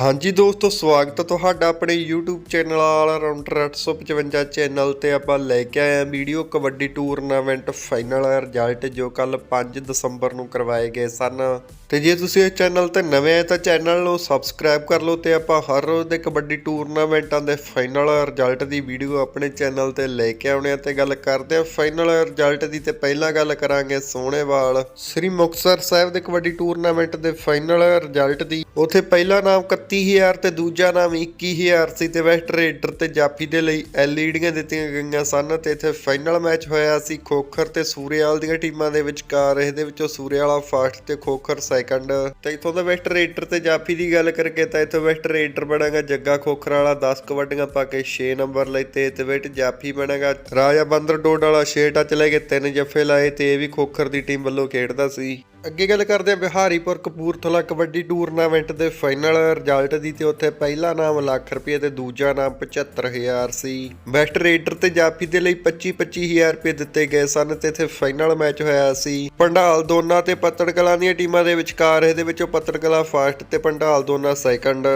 ਹਾਂਜੀ ਦੋਸਤੋ, ਸਵਾਗਤ ਹੈ ਤੁਹਾਡਾ ਆਪਣੇ YouTube channel all rounder 855 channel ਤੇ ਆਪਾਂ ਲੈ ਕੇ ਆਏ ਹਾਂ video kabaddi tournament final result ਜੋ ਕੱਲ 5 ਦਸੰਬਰ ਨੂੰ ਕਰਵਾਏ ਗਏ ਸਨ। ਤੇ ਜੇ ਤੁਸੀਂ ਇਸ ਚੈਨਲ ਤੇ ਨਵੇਂ ਆਏ ਤਾਂ ਚੈਨਲ ਨੂੰ ਸਬਸਕ੍ਰਾਈਬ ਕਰ ਲਓ ਤੇ ਆਪਾਂ ਹਰ ਰੋਜ਼ ਦੇ ਕਬੱਡੀ ਟੂਰਨਾਮੈਂਟਾਂ ਦੇ ਫਾਈਨਲ ਰਿਜ਼ਲਟ ਦੀ ਵੀਡੀਓ ਆਪਣੇ ਚੈਨਲ ਤੇ ਲੈ ਕੇ ਆਉਣੇ ਆ ਤੇ ਗੱਲ ਕਰਦੇ ਆ ਫਾਈਨਲ ਰਿਜ਼ਲਟ ਦੀ ਤੇ ਪਹਿਲਾਂ ਗੱਲ ਕਰਾਂਗੇ ਸੋਹਣੇਵਾਲ। ਸ੍ਰੀ ਮੁਕਤਸਰ ਸਾਹਿਬ ਦੇ ਕਬੱਡੀ ਟੂਰਨਾਮੈਂਟ ਦੇ ਫਾਈਨਲ ਰਿਜ਼ਲਟ ਦੀ। ਉਥੇ ਪਹਿਲਾ ਨਾਮ 31000 ਤੇ ਦੂਜਾ ਨਾਮ 21000 ਸੀ ਤੇ ਵੈਸਟ ਰੇਡਰ ਤੇ ਜਾਫੀ ਦੇ ਲਈ ਐਲਈਡੀਆਂ ਦਿੱਤੀਆਂ ਗਈਆਂ ਸਨ ਤੇ ਇੱਥੇ ਫਾਈਨਲ ਮੈਚ ਹੋਇਆ ਸੀ ਖੋਖਰ ਤੇ ਸੂਰੇਵਾਲ ਦੀਆਂ ਟੀਮਾਂ ਦੇ ਵਿਚਕਾਰ। ਇਹਦੇ ਵਿੱਚੋਂ ਸੂਰੇਵਾਲਾ ਫਸਟ ਤੇ ਖੋਖਰ ਸੈਕੰਡ। ਤੇ ਇਥੋਂ ਦਾ ਵੈਸਟ ਰੇਡਰ ਤੇ ਜਾਫੀ ਦੀ ਗੱਲ ਕਰਕੇ ਤਾਂ ਇੱਥੇ ਵੈਸਟ ਰੇਡਰ ਬਣਾਗਾ ਜੱਗਾ ਖੋਖਰ ਵਾਲਾ 10 ਕਬੱਡੀਆਂ ਪਾ ਕੇ 6 ਨੰਬਰ ਲਈ ਤੇ ਤੇ ਵਿੱਚ ਜਾਫੀ ਬਣਾਗਾ। ਰਾਜਾ ਬੰਦਰ ਡੋਡ ਵਾਲਾ 6 ਟੱਚ ਲੈ ਕੇ ਤਿੰਨ ਜੱਫੇ ਲਾਏ ਤੇ ਇਹ ਵੀ ਖੋਖਰ ਦੀ ਟੀਮ ਵੱਲੋਂ ਖੇਡਦਾ ਸੀ। ਅੱਗੇ ਗੱਲ ਕਰਦੇ ਆ ਬਿਹਾਰੀਪੁਰ ਕਪੂਰਥਲਾ ਕਬੱਡੀ ਟੂਰਨਾਮੈਂਟ ਦੇ ਫਾਈਨਲ ਰਿਜ਼ਲਟ ਦੀ ਤੇ ਉੱਥੇ ਪਹਿਲਾ ਨਾਮ ਲੱਖ ਰੁਪਏ ਤੇ ਦੂਜਾ ਨਾਮ 75000 ਸੀ। ਬੈਸਟ ਰੇਡਰ ਤੇ ਜਾਫੀ ਦੇ ਲਈ 25 25000 ਰੁਪਏ ਦਿੱਤੇ ਗਏ ਸਨ ਤੇ ਇੱਥੇ ਫਾਈਨਲ ਮੈਚ ਹੋਇਆ ਸੀ। ਪੰਡਾਲ ਦੋਨਾ ਤੇ ਪੱਤੜਕਲਾਂ ਦੀਆਂ ਟੀਮਾਂ ਦੇ ਵਿਚਕਾਰ, ਇਹਦੇ ਵਿੱਚੋਂ ਪੱਤੜ ਕਲਾਂ ਫਸਟ ਤੇ ਪੰਡਾਲ ਦੋਨਾ ਸੈਕੰਡ।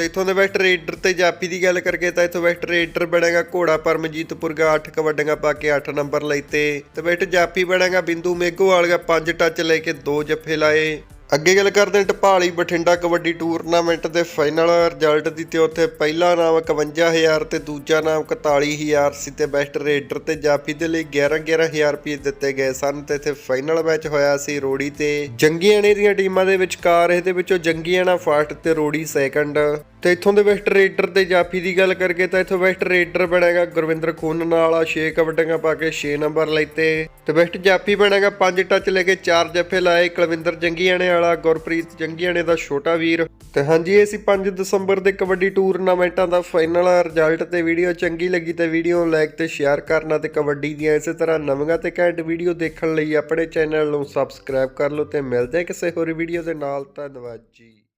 ਤੇ ਇਥੋਂ ਦੇ ਵੈਸਟ ਰੇਡਰ ਤੇ ਜਾਪੀ ਦੀ ਗੱਲ ਕਰਕੇ ਤਾਂ ਇਥੋਂ ਵੈਸਟ ਰੇਡਰ ਬਣੇਗਾ ਘੋੜਾ ਪਰਮਜੀਤਪੁਰ ਦਾ 8 ਕਬੱਡੀਆਂ ਪਾ ਕੇ 8 ਨੰਬਰ ਲਈ ਤੇ ਤੇ ਵੈਸਟ ਜਾਪੀ ਬਣੇਗਾ ਬਿੰਦੂ ਮੇਘੋਵਾਲ ਦਾ 5 ਟੱਚ ਲੈ ਕੇ 2 ਜੱਫੇ ਲਾਏ। ਅੱਗੇ ਗੱਲ ਕਰਦੇ ਹਾਂ ਟਪਾਲੀ ਬਠਿੰਡਾ ਕਬੱਡੀ ਟੂਰਨਾਮੈਂਟ ਦੇ ਫਾਈਨਲ ਰਿਜ਼ਲਟ ਦੀ ਤੇ ਉੱਥੇ ਪਹਿਲਾ ਨਾਮ 51000 ਤੇ ਦੂਜਾ ਨਾਮ 41000 ਸੀ ਤੇ ਬੈਸਟ ਰੇਡਰ ਤੇ ਜਾਫੀ ਦੇ ਲਈ 11 11000 ਰੁਪਏ ਦਿੱਤੇ ਗਏ ਸਨ ਤੇ ਇੱਥੇ ਫਾਈਨਲ ਮੈਚ ਹੋਇਆ ਸੀ ਰੋੜੀ ਤੇ ਜੰਗੀਆਣੇ ਦੀਆਂ ਟੀਮਾਂ ਦੇ ਵਿਚਕਾਰ, ਇਹਦੇ ਵਿੱਚੋਂ ਜੰਗੀਆਣਾ ਫਸਟ ਤੇ ਰੋੜੀ ਸੈਕੰਡ। ਤੇ ਇੱਥੋਂ ਦੇ ਵੈਸਟ ਰੇਡਰ ਤੇ ਜਾਫੀ ਦੀ ਗੱਲ ਕਰਕੇ ਤਾਂ ਇੱਥੋਂ ਵੈਸਟ ਰੇਡਰ ਬਣੇਗਾ ਗੁਰਵਿੰਦਰ ਖੂਨ ਨਾਲ 6 ਕਬੱਡੀਆਂ ਪਾ ਕੇ 6 ਨੰਬਰ ਲੈਤੇ ਤੇ ਵੈਸਟ ਜਾਫੀ ਬਣੇਗਾ 5 ਟੱਚ ਲੈ ਕੇ 4 ਜੱਫੇ ਲਾਏ ਕੁਲਵਿੰਦਰ ਜੰਗੀਆਣੇ ਵਾਲਾ, ਗੁਰਪ੍ਰੀਤ ਜੰਗੀਆਣੇ ਦਾ ਛੋਟਾ ਵੀਰ। ਤੇ ਹਾਂਜੀ, ਇਹ ਸੀ 5 ਦਸੰਬਰ ਦੇ ਕਬੱਡੀ ਟੂਰਨਾਮੈਂਟਾਂ ਦਾ ਫਾਈਨਲ ਰਿਜ਼ਲਟ ਤੇ ਵੀਡੀਓ ਚੰਗੀ ਲੱਗੀ ਤੇ ਵੀਡੀਓ ਨੂੰ ਲਾਈਕ ਤੇ ਸ਼ੇਅਰ ਕਰਨਾ ਤੇ ਕਬੱਡੀ ਦੀਆਂ ਇਸੇ ਤਰ੍ਹਾਂ ਨਵੀਆਂ ਤੇ ਘੈਂਟ ਵੀਡੀਓ ਦੇਖਣ ਲਈ ਆਪਣੇ ਚੈਨਲ ਨੂੰ ਸਬਸਕ੍ਰਾਈਬ ਕਰ ਲਓ ਤੇ ਮਿਲਦੇ ਹਾਂ ਕਿਸੇ ਹੋਰ ਵੀਡੀਓ ਦੇ ਨਾਲ, ਧੰਨਵਾਦ ਜੀ।